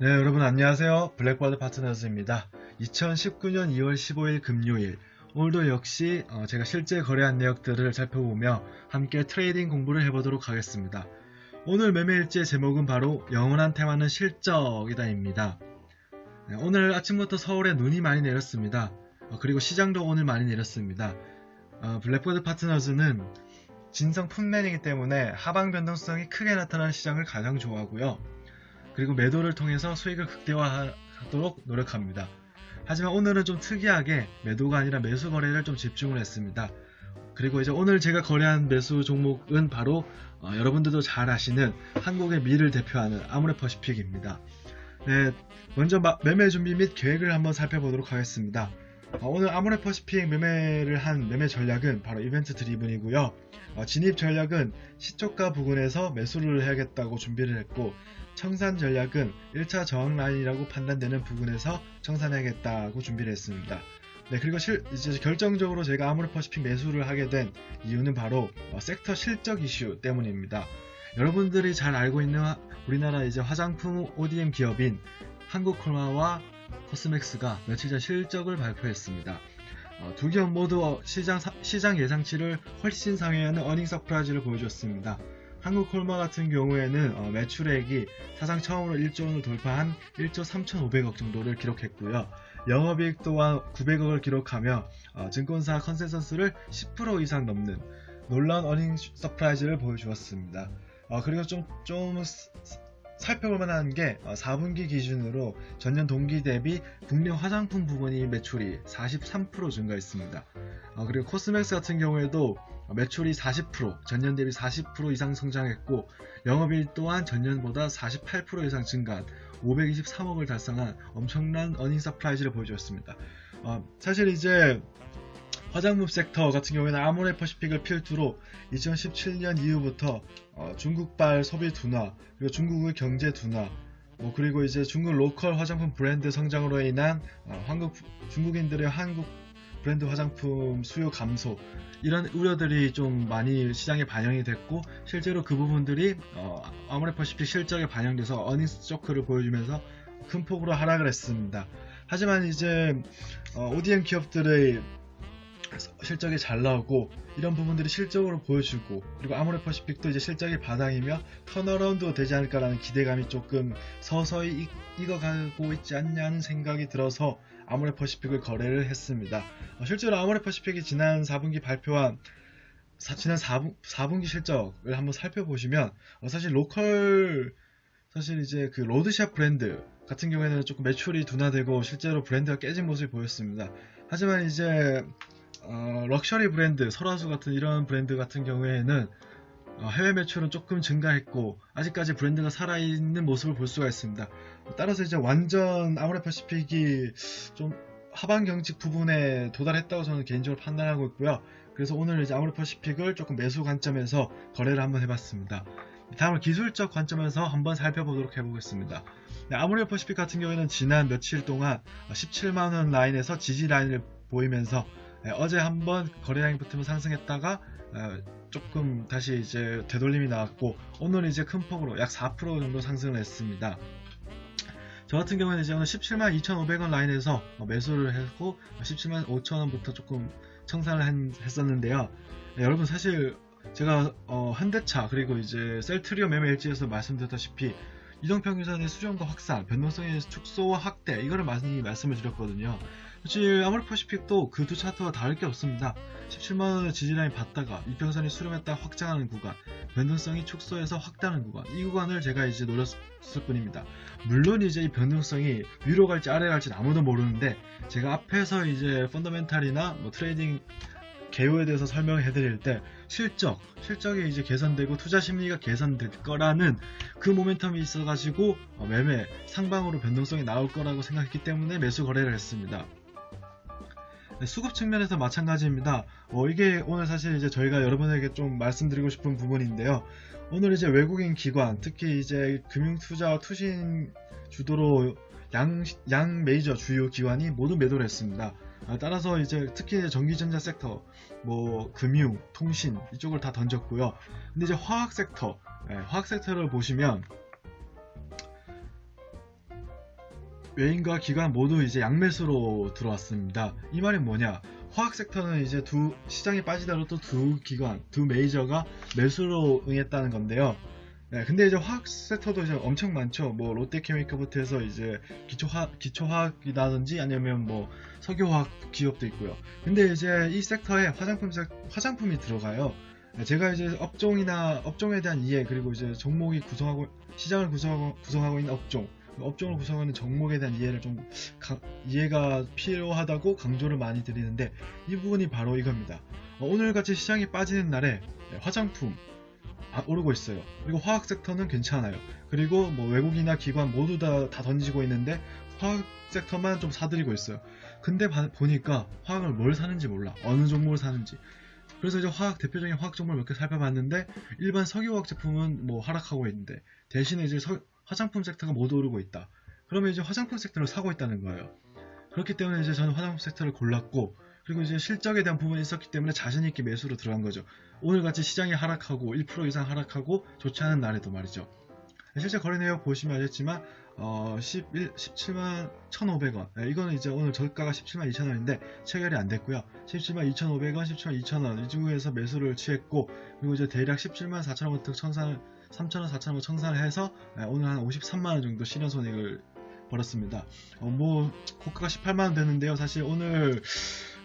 네, 여러분 안녕하세요. 블랙버드 파트너즈입니다. 2019년 2월 15일 금요일. 오늘도 역시 어, 제가 실제 거래한 내역들을 살펴보며 함께 트레이딩 공부를 해보도록 하겠습니다. 오늘 매매 일지의 제목은 바로 영원한 테마는 실적이다입니다. 네, 오늘 아침부터 서울에 눈이 많이 내렸습니다. 어, 그리고 시장도 오늘 많이 내렸습니다. 어, 블랙버드 파트너즈는 진성 풋맨이기 때문에 하방 변동성이 크게 나타나는 시장을 가장 좋아하고요. 그리고 매도를 통해서 수익을 극대화하도록 노력합니다. 하지만 오늘은 좀 특이하게 매도가 아니라 매수 거래를 좀 집중을 했습니다. 그리고 이제 오늘 제가 거래한 매수 종목은 바로 어, 여러분들도 잘 아시는 한국의 미를 대표하는 아모레퍼시픽입니다. 네, 먼저 마- 매매 준비 및 계획을 한번 살펴보도록 하겠습니다. 어, 오늘 아모레퍼시픽 매매를 한 매매 전략은 바로 이벤트 드리븐이고요. 어, 진입 전략은 시초가 부근에서 매수를 해야겠다고 준비를 했고 청산 전략은 1차 저항 라인이라고 판단되는 부근에서 청산해야겠다고 준비를 했습니다. 네, 그리고 실, 이제 결정적으로 제가 아모레퍼시픽 매수를 하게 된 이유는 바로 어, 섹터 실적 이슈 때문입니다. 여러분들이 잘 알고 있는 화- 우리나라 이제 화장품 ODM 기업인 한국콜마와 코스맥스가 며칠 전 실적을 발표했습니다. 어, 두 기업 모두 어, 시장, 사- 시장 예상치를 훨씬 상회하는 어닝 서프라이즈를 보여줬습니다. 한국콜마 같은 경우에는 어, 매출액이 사상 처음으로 1조 원을 돌파한 1조 3,500억 정도를 기록했고요. 영업이익 또한 900억을 기록하며 어, 증권사 컨센서스를 10% 이상 넘는 놀라운 어닝 서프라이즈를 보여주었습니다. 어, 그리고 좀, 좀 살펴볼 만한 게 어, 4분기 기준으로 전년 동기 대비 국내 화장품 부분이 매출이 43% 증가했습니다. 어, 그리고 코스맥스 같은 경우에도 매출이 40% 전년 대비 40% 이상 성장했고 영업이익 또한 전년보다 48% 이상 증가한 523억을 달성한 엄청난 어닝 서프라이즈를 보여주었습니다. 어, 사실 이제 화장품 섹터 같은 경우에는 아모레퍼시픽을 필두로 2017년 이후부터 어, 중국발 소비 둔화 그리고 중국의 경제 둔화 뭐 그리고 이제 중국 로컬 화장품 브랜드 성장으로 인한 어, 한국 중국인들의 한국 브랜드 화장품 수요 감소 이런 우려들이 좀 많이 시장에 반영이 됐고 실제로 그 부분들이 어, 아모레퍼시픽 실적에 반영돼서 어닝스 쇼크를 보여주면서 큰 폭으로 하락을 했습니다. 하지만 이제 어, ODM 기업들의 실적이 잘 나오고 이런 부분들이 실적으로 보여주고 그리고 아모레퍼시픽도 이제 실적이 바닥이며 턴어라운드가 되지 않을까라는 기대감이 조금 서서히 이- 익어가고 있지 않냐는 생각이 들어서 아모레퍼시픽을 거래를 했습니다. 어, 실제로 아모레퍼시픽이 지난 4분기 발표한 사- 지난 4분, 4분 기 실적을 한번 살펴보시면 어, 사실 로컬 사실 이제 그 로드샵 브랜드 같은 경우에는 조금 매출이 둔화되고 실제로 브랜드가 깨진 모습이 보였습니다. 하지만 이제 어, 럭셔리 브랜드 설화수 같은 이런 브랜드 같은 경우에는 어, 해외 매출은 조금 증가했고 아직까지 브랜드가 살아있는 모습을 볼 수가 있습니다. 따라서 이제 완전 아모레퍼시픽이 좀 하반 경직 부분에 도달했다고 저는 개인적으로 판단하고 있고요. 그래서 오늘 이제 아모레퍼시픽을 조금 매수 관점에서 거래를 한번 해봤습니다. 다음은 기술적 관점에서 한번 살펴보도록 해보겠습니다. 네, 아모레퍼시픽 같은 경우에는 지난 며칠 동안 17만원 라인에서 지지 라인을 보이면서 네, 어제 한번 거래량이 붙으면 상승했다가 어, 조금 다시 이제 되돌림이 나왔고 오늘 이제 큰 폭으로 약 4% 정도 상승을 했습니다. 저 같은 경우에는 이제 오늘 17만 2,500원 라인에서 어, 매수를 했고 17만 5천원부터 조금 청산을 했- 했었는데요. 네, 여러분 사실 제가 어, 현대차 그리고 이제 셀트리온 매매 일지에서 말씀드렸다시피 이동평균선의 수정과 확산, 변동성의 축소와 확대 이거를 많이 말씀을 드렸거든요. 사실 아모레퍼시픽도 그 두 차트와 다를 게 없습니다. 17만원의 지지라인 받다가 이평선이 수렴했다 확장하는 구간, 변동성이 축소해서 확대하는 구간, 이 구간을 제가 이제 노렸을 뿐입니다. 물론 이제 이 변동성이 위로 갈지 아래 갈지 아무도 모르는데 제가 앞에서 이제 펀더멘탈이나 뭐 트레이딩 개요에 대해서 설명해 드릴 때 실적, 실적이 이제 개선되고 투자 심리가 개선될 거라는 그 모멘텀이 있어 가지고 어, 매매 상방으로 변동성이 나올 거라고 생각했기 때문에 매수 거래를 했습니다. 네, 수급 측면에서 마찬가지입니다. 어, 이게 오늘 사실 이제 저희가 여러분에게 좀 말씀드리고 싶은 부분인데요. 오늘 이제 외국인 기관, 특히 이제 금융투자와 투신 주도로 양, 양 메이저 주요 기관이 모두 매도를 했습니다. 아, 따라서 이제 특히 전기전자 섹터, 뭐 금융, 통신 이쪽을 다 던졌고요. 근데 이제 화학 섹터, 예, 화학 섹터를 보시면 외인과 기관 모두 이제 양매수로 들어왔습니다. 이 말이 뭐냐? 화학 섹터는 이제 두 시장이 빠지더라도 또두 기관, 두 메이저가 매수로 응했다는 건데요. 네, 근데 이제 화학 섹터도 이제 엄청 많죠. 뭐 롯데케미칼부터 해서 이제 기초화 기초화학이라든지 아니면 뭐 석유화학 기업도 있고요. 근데 이제 이 섹터에 화장품 섹- 화장품이 들어가요. 네, 제가 이제 업종이나 업종에 대한 이해 그리고 이제 종목이 구성하고 시장을 구성하고, 구성하고 있는 업종 그 업종을 구성하는 종목에 대한 이해를 좀 가- 이해가 필요하다고 강조를 많이 드리는데 이 부분이 바로 이겁니다. 어, 오늘같이 시장이 빠지는 날에 네, 화장품 아, 오르고 있어요. 그리고 화학 섹터는 괜찮아요. 그리고 뭐 외국이나 기관 모두 다, 다 던지고 있는데 화학 섹터만 좀 사들이고 있어요. 근데 봐- 보니까 화학을 뭘 사는지 몰라. 어느 종목을 사는지. 그래서 이제 화학 대표적인 화학 종목을 몇 개 살펴봤는데 일반 석유화학 제품은 뭐 하락하고 있는데 대신에 이제 서- 화장품 섹터가 모두 오르고 있다. 그러면 이제 화장품 섹터를 사고 있다는 거예요. 그렇기 때문에 이제 저는 화장품 섹터를 골랐고 그리고 이제 실적에 대한 부분이 있었기 때문에 자신 있게 매수로 들어간 거죠. 오늘같이 시장이 하락하고 1% 이상 하락하고 좋지 않은 날에도 말이죠. 실제 거래 내역 보시면 알겠지만 어, 11, 17만 1,500원. 네, 이거는 이제 오늘 저가가 17만 2천원인데 체결이 안 됐고요. 17만 2,500원, 17만 2천원 이 중에서 매수를 취했고 그리고 이제 대략 17만 4천원부터 청산 3천원, 4천원 청산을 해서 네, 오늘 한 53만원 정도 실현 손익을 벌었습니다. 어, 뭐 고가가 18만원 됐는데요. 사실 오늘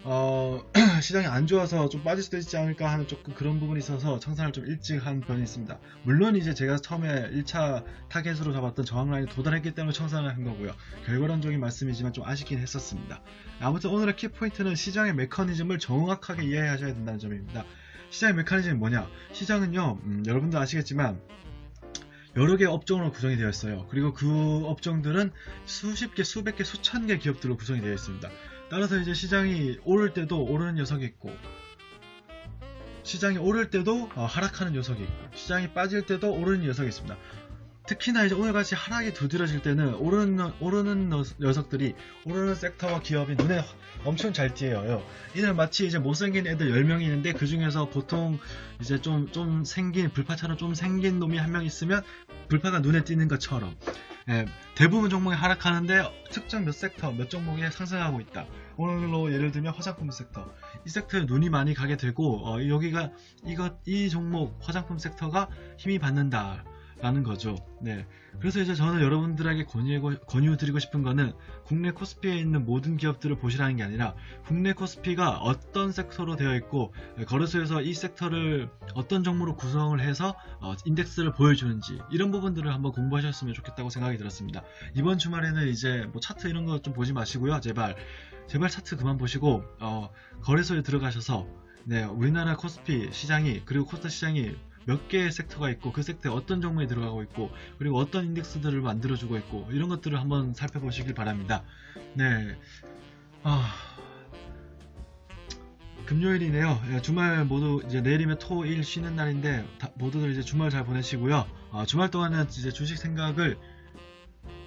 어, 시장이 안 좋아서 좀 빠질 수도 있지 않을까 하는 조금 그런 부분이 있어서 청산을 좀 일찍 한 편이 있습니다. 물론 이제 제가 처음에 1차 타겟으로 잡았던 저항 라인에 도달했기 때문에 청산을 한 거고요. 결과론적인 말씀이지만 좀 아쉽긴 했었습니다. 아무튼 오늘의 키포인트는 시장의 메커니즘을 정확하게 이해하셔야 된다는 점입니다. 시장의 메커니즘이 뭐냐? 시장은요, 음, 여러분도 아시겠지만 여러 개의 업종으로 구성이 되어 있어요. 그리고 그 업종들은 수십 개, 수백 개, 수천 개 기업들로 구성이 되어 있습니다. 따라서 이제 시장이 오를 때도 오르는 녀석이 있고 시장이 오를 때도 어, 하락하는 녀석이 있고 시장이 빠질 때도 오르는 녀석이 있습니다. 특히나 이제 오늘같이 하락이 두드러질 때는 오르는 오르는 녀- 녀석들이 오르는 섹터와 기업이 눈에 엄청 잘 띄어요. 이는 마치 이제 못생긴 애들 10명이 있는데 그 중에서 보통 이제 좀 좀 생긴 불파처럼 좀 생긴 놈이 한 명 있으면 불파가 눈에 띄는 것처럼 예, 대부분 종목이 하락하는데 특정 몇 섹터, 몇 종목이 상승하고 있다. 오늘로 예를 들면 화장품 섹터. 이 섹터에 눈이 많이 가게 되고 어, 여기가 이것 이 종목 화장품 섹터가 힘이 받는다. 라는 거죠. 네. 그래서 이제 저는 여러분들에게 권유, 권유드리고 싶은 거는 국내 코스피에 있는 모든 기업들을 보시라는 게 아니라 국내 코스피가 어떤 섹터로 되어 있고 거래소에서 이 섹터를 어떤 종목으로 구성을 해서 어, 인덱스를 보여주는지 이런 부분들을 한번 공부하셨으면 좋겠다고 생각이 들었습니다. 이번 주말에는 이제 뭐 차트 이런 거 좀 보지 마시고요. 제발 제발 차트 그만 보시고 어, 거래소에 들어가셔서 네, 우리나라 코스피 시장이 그리고 코스닥 시장이 몇 개의 섹터가 있고 그 섹터에 어떤 종목이 들어가고 있고 그리고 어떤 인덱스들을 만들어주고 있고 이런 것들을 한번 살펴보시길 바랍니다. 네. 아, 금요일이네요. 예, 주말 모두 이제 내일이면 토, 일 쉬는 날인데 다- 모두들 이제 주말 잘 보내시고요. 아, 주말 동안은 이제 주식 생각을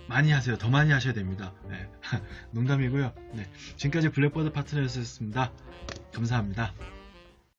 많이 하세요. 더 많이 하셔야 됩니다. 네. 농담이고요. 네. 지금까지 블랙버드 파트너였습니다. 감사합니다.